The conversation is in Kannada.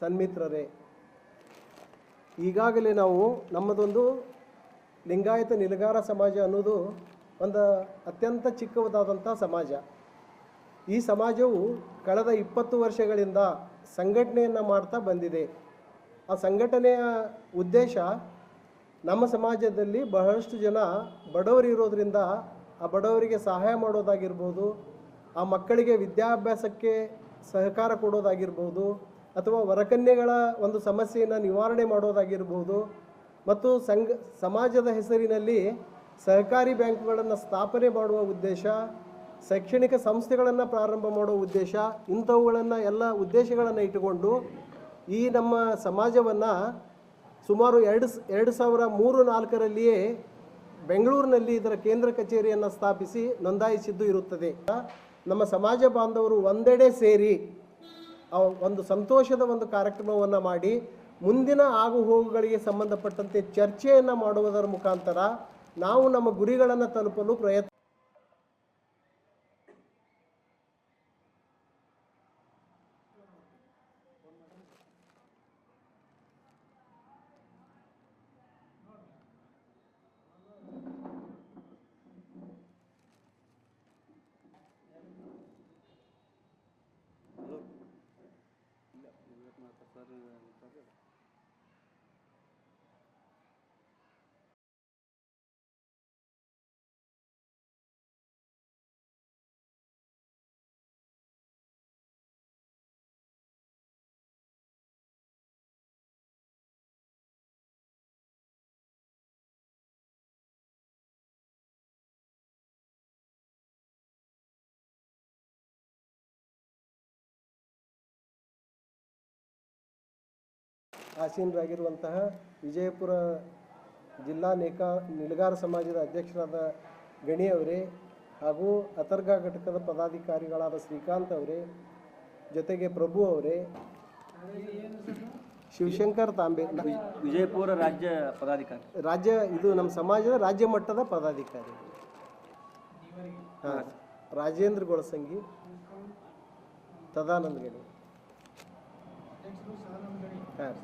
ಸನ್ಮಿತ್ರರೇ, ಈಗಾಗಲೇ ನಾವು ನಮ್ಮದೊಂದು ಲಿಂಗಾಯತ ನಿಲಗಾರ ಸಮಾಜ ಅನ್ನೋದು ಒಂದು ಅತ್ಯಂತ ಚಿಕ್ಕದಾದಂಥ ಸಮಾಜ. ಈ ಸಮಾಜವು ಕಳೆದ ಇಪ್ಪತ್ತು ವರ್ಷಗಳಿಂದ ಸಂಘಟನೆಯನ್ನು ಮಾಡ್ತಾ ಬಂದಿದೆ. ಆ ಸಂಘಟನೆಯ ಉದ್ದೇಶ ನಮ್ಮ ಸಮಾಜದಲ್ಲಿ ಬಹಳಷ್ಟು ಜನ ಬಡವರು ಇರೋದ್ರಿಂದ ಆ ಬಡವರಿಗೆ ಸಹಾಯ ಮಾಡೋದಾಗಿರ್ಬೋದು, ಆ ಮಕ್ಕಳಿಗೆ ವಿದ್ಯಾಭ್ಯಾಸಕ್ಕೆ ಸಹಕಾರ ಕೊಡೋದಾಗಿರ್ಬೋದು ಅಥವಾ ವರಕನ್ಯೆಗಳ ಒಂದು ಸಮಸ್ಯೆಯನ್ನು ನಿವಾರಣೆ ಮಾಡೋದಾಗಿರ್ಬೋದು ಮತ್ತು ಸಂಘ, ಸಮಾಜದ ಹೆಸರಿನಲ್ಲಿ ಸಹಕಾರಿ ಬ್ಯಾಂಕುಗಳನ್ನು ಸ್ಥಾಪನೆ ಮಾಡುವ ಉದ್ದೇಶ, ಶೈಕ್ಷಣಿಕ ಸಂಸ್ಥೆಗಳನ್ನು ಪ್ರಾರಂಭ ಮಾಡುವ ಉದ್ದೇಶ, ಇಂಥವುಗಳನ್ನು ಎಲ್ಲ ಉದ್ದೇಶಗಳನ್ನು ಇಟ್ಟುಕೊಂಡು ಈ ನಮ್ಮ ಸಮಾಜವನ್ನು ಸುಮಾರು ಎರಡು ಎರಡು ಸಾವಿರ ಮೂರು ನಾಲ್ಕರಲ್ಲಿಯೇ ಬೆಂಗಳೂರಿನಲ್ಲಿ ಇದರ ಕೇಂದ್ರ ಕಚೇರಿಯನ್ನು ಸ್ಥಾಪಿಸಿ ನೋಂದಾಯಿಸಿದ್ದು ಇರುತ್ತದೆ. ನಮ್ಮ ಸಮಾಜ ಬಾಂಧವರು ಒಂದೆಡೆ ಸೇರಿ ಒಂದು ಸಂತೋಷದ ಒಂದು ಕಾರ್ಯಕ್ರಮವನ್ನು ಮಾಡಿ ಮುಂದಿನ ಆಗು ಹೋಗುಗಳಿಗೆ ಸಂಬಂಧಪಟ್ಟಂತೆ ಚರ್ಚೆಯನ್ನು ಮಾಡುವುದರ ಮುಖಾಂತರ ನಾವು ನಮ್ಮ ಗುರಿಗಳನ್ನು ತಲುಪಲು ಪ್ರಯತ್ನ 到这个，到这个。ಆಸೀನರಾಗಿರುವಂತಹ ವಿಜಯಪುರ ಜಿಲ್ಲಾ ನೇಕಾ ನಿಲಗಾರ ಸಮಾಜದ ಅಧ್ಯಕ್ಷರಾದ ಗಣಿ ಅವರೇ ಹಾಗೂ ಅತರ್ಗಾ ಘಟಕದ ಪದಾಧಿಕಾರಿಗಳಾದ ಶ್ರೀಕಾಂತ್ ಅವರೇ ಜೊತೆಗೆ ಪ್ರಭು ಅವರೇ ಶಿವಶಂಕರ್ ತಾಂಬೆ ವಿಜಯಪುರ ರಾಜ್ಯ ಪದಾಧಿಕಾರಿ. ರಾಜ್ಯ ಇದು ನಮ್ಮ ಸಮಾಜದ ರಾಜ್ಯ ಮಟ್ಟದ ಪದಾಧಿಕಾರಿ. ಹಾಂ ರಾಜೇಂದ್ರ ಗೊಳಸಂಗಿ ತದಾನಂದ ಗಣಿ. ಹಾಂ.